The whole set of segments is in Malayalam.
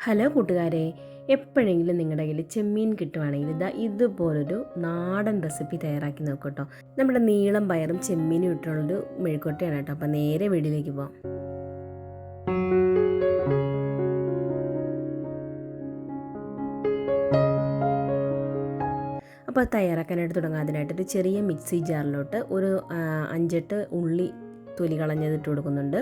ഹലോ കൂട്ടുകാരെ എപ്പോഴെങ്കിലും നിങ്ങളുടെ കയ്യിൽ ചെമ്മീൻ കിട്ടുവാണെങ്കിൽ ഇതാ ഇതുപോലൊരു നാടൻ റെസിപ്പി തയ്യാറാക്കി നോക്കൂ കേട്ടോ നമ്മുടെ നീളം പയറും ചെമ്മീനും ഇട്ടുള്ളൊരു മെഴുക്കോട്ടയാണ് കേട്ടോ. അപ്പം നേരെ വീടിലേക്ക് പോകാം അപ്പോൾ തയ്യാറാക്കാനായിട്ട് തുടങ്ങാം. അതിനായിട്ടൊരു ചെറിയ മിക്സി ജാറിലോട്ട് ഒരു അഞ്ചെട്ട് ഉള്ളി തൊലി കളഞ്ഞത് ഇട്ട് കൊടുക്കുന്നുണ്ട്.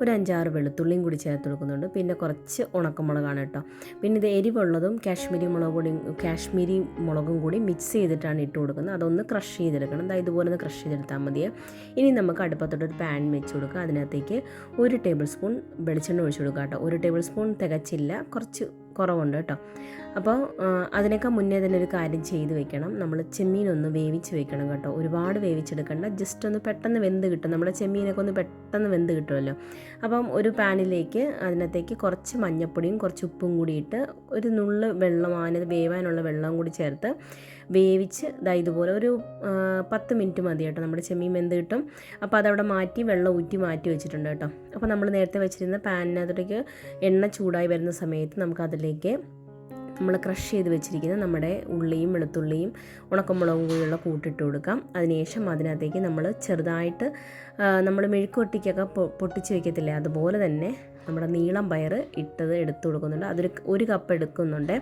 ഒരു അഞ്ചാറ് വെളുത്തുള്ളിയും കൂടി ചേർത്ത് കൊടുക്കുന്നുണ്ട്. പിന്നെ കുറച്ച് ഉണക്കമുളകാണ് കേട്ടോ. പിന്നെ ഇത് എരിവുള്ളതും കാശ്മീരി മുളക് കൂടി കാശ്മീരി മുളകും കൂടി മിക്സ് ചെയ്തിട്ടാണ് ഇട്ട് കൊടുക്കുന്നത്. അതൊന്ന് ക്രഷ് ചെയ്തെടുക്കണം. ദാ ഇതുപോലെ ഒന്ന് ക്രഷ് ചെയ്തെടുത്താൽ മതിയെ. ഇനി നമുക്ക് അടുപ്പത്തോട്ട് ഒരു പാൻ വെച്ച് കൊടുക്കുക അതിനകത്തേക്ക് ഒരു ടേബിൾ സ്പൂൺ വെളിച്ചെണ്ണ ഒഴിച്ചു കൊടുക്കുക കേട്ടോ. ഒരു ടേബിൾ സ്പൂൺ തികച്ചില്ല. കുറച്ച് കുറവുണ്ട് കേട്ടോ. അപ്പോൾ അതിനൊക്കെ മുന്നേ തന്നെ ഒരു കാര്യം ചെയ്ത് വെക്കണം. നമ്മൾ ചെമ്മീനൊന്ന് വേവിച്ച് വെക്കണം കേട്ടോ. ഒരുപാട് വേവിച്ചെടുക്കണ്ട. ജസ്റ്റ് ഒന്ന് പെട്ടെന്ന് വെന്ത് കിട്ടും. നമ്മുടെ ചെമ്മീനൊക്കെ ഒന്ന് പെട്ടെന്ന് വെന്ത് കിട്ടുമല്ലോ. അപ്പം ഒരു പാനിലേക്ക് അതിനകത്തേക്ക് കുറച്ച് മഞ്ഞപ്പൊടിയും കുറച്ച് ഉപ്പും കൂടി ഇട്ട് ഒരു നുള്ള് വെള്ളം അതിനകത്ത് വേവാനുള്ള വെള്ളം കൂടി ചേർത്ത് വേവിച്ച് ദാ ഇതുപോലെ ഒരു പത്ത് മിനിറ്റ് മതി കേട്ടോ. നമ്മുടെ ചെമ്മീൻ വെന്ത് കിട്ടും. അപ്പോൾ അതവിടെ മാറ്റി വെള്ളം ഊറ്റി മാറ്റി വെച്ചിട്ടുണ്ട് കേട്ടോ. അപ്പോൾ നമ്മൾ നേരത്തെ വെച്ചിരുന്ന പാനിനകത്തേക്ക് എണ്ണ ചൂടായി വരുന്ന സമയത്ത് നമുക്ക് അതിലേക്ക് നമ്മൾ ക്രഷ് ചെയ്ത് വെച്ചിരിക്കുന്ന നമ്മുടെ ഉള്ളിയും വെളുത്തുള്ളിയും ഉണക്കമുളകും കൂടിയുള്ള കൂട്ടിട്ട് കൊടുക്കാം. അതിനുശേഷം അതിനകത്തേക്ക് നമ്മൾ ചെറുതായിട്ട് നമ്മൾ മെഴുക്കുവട്ടിക്കൊക്കെ പൊട്ടിച്ച് വയ്ക്കത്തില്ലേ അതുപോലെ തന്നെ നമ്മുടെ നീളം പയർ ഇട്ടത് എടുത്ത് കൊടുക്കുന്നുണ്ട്. അതൊരു ഒരു കപ്പ് എടുക്കുന്നുണ്ട്.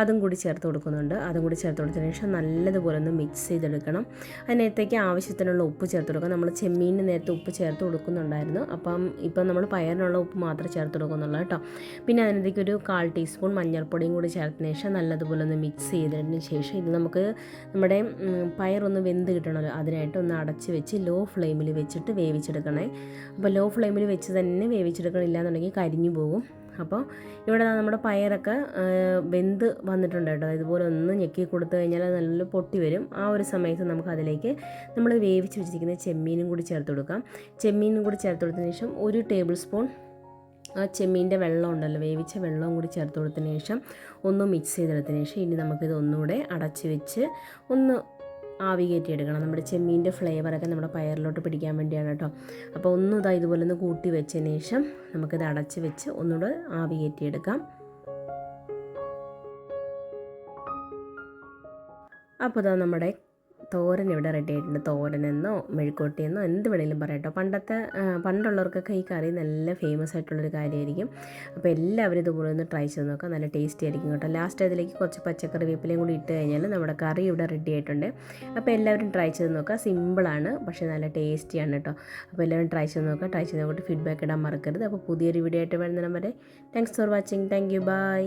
അതും കൂടി ചേർത്ത് കൊടുക്കുന്നുണ്ട്. അതും കൂടി ചേർത്ത് കൊടുത്തതിന് ശേഷം നല്ലതുപോലെ ഒന്ന് മിക്സ് ചെയ്തെടുക്കണം. അതിനകത്തേക്ക് ആവശ്യത്തിനുള്ള ഉപ്പ് ചേർത്ത് കൊടുക്കാം നമ്മൾ ചെമ്മീനിന് നേരത്തെ ഉപ്പ് ചേർത്ത് കൊടുക്കുന്നുണ്ടായിരുന്നു. അപ്പം ഇപ്പം നമ്മൾ പയറിനുള്ള ഉപ്പ് മാത്രം ചേർത്ത് കൊടുക്കുന്നുള്ളൂ കേട്ടോ. പിന്നെ അതിനകത്തേക്ക് ഒരു കാൽ ടീസ്പൂൺ മഞ്ഞൾപ്പൊടിയും കൂടി ചേർത്തതിന് ശേഷം നല്ലതുപോലെ ഒന്ന് മിക്സ് ചെയ്തതിന് ശേഷം ഇത് നമുക്ക് നമ്മുടെ പയറൊന്ന് വെന്ത് കിട്ടണമല്ലോ. അതിനായിട്ട് ഒന്ന് അടച്ച് വെച്ച് ലോ ഫ്ലെയിമിൽ വെച്ചിട്ട് വേവിച്ചെടുക്കണേ. അപ്പോൾ ലോ ഫ്ലെയിമിൽ വെച്ച് തന്നെ വേവിച്ചെടുക്കണില്ല എന്നുണ്ടെങ്കിൽ കരിഞ്ഞു പോകും അപ്പോൾ ഇവിടെ നമ്മുടെ പയറൊക്കെ വെന്ത് വന്നിട്ടുണ്ട് കേട്ടോ. ഇതുപോലെ ഒന്ന് ഞെക്കി കൊടുത്തു കഴിഞ്ഞാൽ അത് നല്ല പൊട്ടി വരും. ആ ഒരു സമയത്ത് നമുക്ക് അതിലേക്ക് നമ്മൾ വേവിച്ച് വെച്ചിരിക്കുന്ന ചെമ്മീനും കൂടി ചേർത്ത് കൊടുക്കാം. ചെമ്മീനും കൂടി ചേർത്ത് കൊടുത്തതിന് ശേഷം ഒരു ടേബിൾ സ്പൂൺ ആ ചെമ്മീന്റെ വെള്ളം ഉണ്ടല്ലോ. വേവിച്ച വെള്ളവും കൂടി ചേർത്ത് കൊടുത്തതിന് ശേഷം ഒന്ന് മിക്സ് ചെയ്തെടുത്തതിന് ശേഷം ഇനി നമുക്കിത് ഒന്നുകൂടെ അടച്ച് വെച്ച് ഒന്ന് ആവി കയറ്റിയെടുക്കണം. നമ്മുടെ ചെമ്മീന്റെ ഫ്ലേവറൊക്കെ നമ്മുടെ പയറിലോട്ട് പിടിക്കാൻ വേണ്ടിയാണ് കേട്ടോ. അപ്പോൾ ഒന്നും ഇതാ ഇതുപോലെ ഒന്ന് കൂട്ടി വെച്ചതിന് ശേഷം നമുക്കിത് അടച്ച് വെച്ച് ഒന്നുകൂടെ ആവി കയറ്റിയെടുക്കാം. അപ്പോൾ ഇതാ നമ്മുടെ തോരൻ ഇവിടെ റെഡി ആയിട്ടുണ്ട്. തോരനെന്നോ മെഴുക്കോട്ടിയെന്നോ എന്ത് വേണേലും പറയാം കേട്ടോ. പണ്ടത്തെ പണ്ടുള്ളവർക്കൊക്കെ ഈ കറി നല്ല ഫേമസ് ആയിട്ടുള്ളൊരു കാര്യമായിരിക്കും. അപ്പോൾ എല്ലാവരും ഇതുപോലെ ഒന്ന് ട്രൈ ചെയ്ത് നോക്കാം. നല്ല ടേസ്റ്റി ആയിരിക്കും കേട്ടോ. ലാസ്റ്റ് അതിലേക്ക് കുറച്ച് പച്ചക്കറി വേപ്പിലയും കൂടി ഇട്ട് കഴിഞ്ഞാൽ നമ്മുടെ കറി ഇവിടെ റെഡി ആയിട്ടുണ്ട്. അപ്പോൾ എല്ലാവരും ട്രൈ ചെയ്ത് നോക്കുക സിമ്പിളാണ് പക്ഷേ നല്ല ടേസ്റ്റിയാണ് കേട്ടോ. അപ്പോൾ എല്ലാവരും ട്രൈ ചെയ്ത് നോക്കുക ട്രൈ ചെയ്ത് നോക്കിയിട്ട് ഫീഡ്ബാക്ക് ഇടാൻ മറക്കരുത്. അപ്പോൾ പുതിയൊരു വീഡിയോ ആയിട്ട് വരുന്നിടം വരെ thanks for watching thank you bye